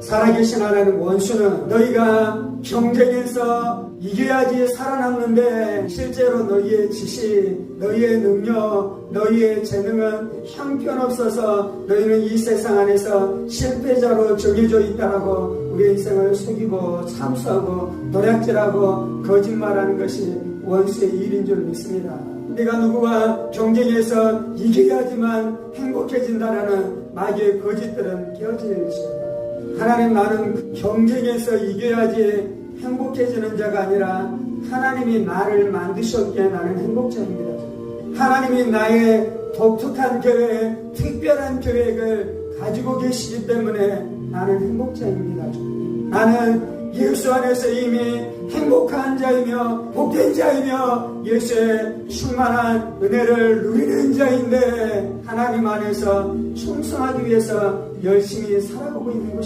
살아계신 하나님 원수는 너희가 경쟁에서 이겨야지 살아남는데 실제로 너희의 지식, 너희의 능력, 너희의 재능은 형편없어서 너희는 이 세상 안에서 실패자로 정해져 있다라고 우리 인생을 속이고 참수하고 노략질하고 거짓말하는 것이 원수의 일인 줄 믿습니다. 내가 누구와 경쟁해서 이겨야지만 행복해진다라는 마귀의 거짓들은 깨어질 것입니다. 하나님 나는 그 경쟁에서 이겨야지 행복해지는 자가 아니라 하나님이 나를 만드셨기에 나는 행복자입니다. 하나님이 나의 독특한 계획, 특별한 계획을 가지고 계시기 때문에 나는 행복자입니다. 나는 예수 안에서 이미 행복한 자이며 복된 자이며 예수의 충만한 은혜를 누리는 자인데 하나님 안에서 충성하기 위해서 열심히 살아가고 있는 것입니다.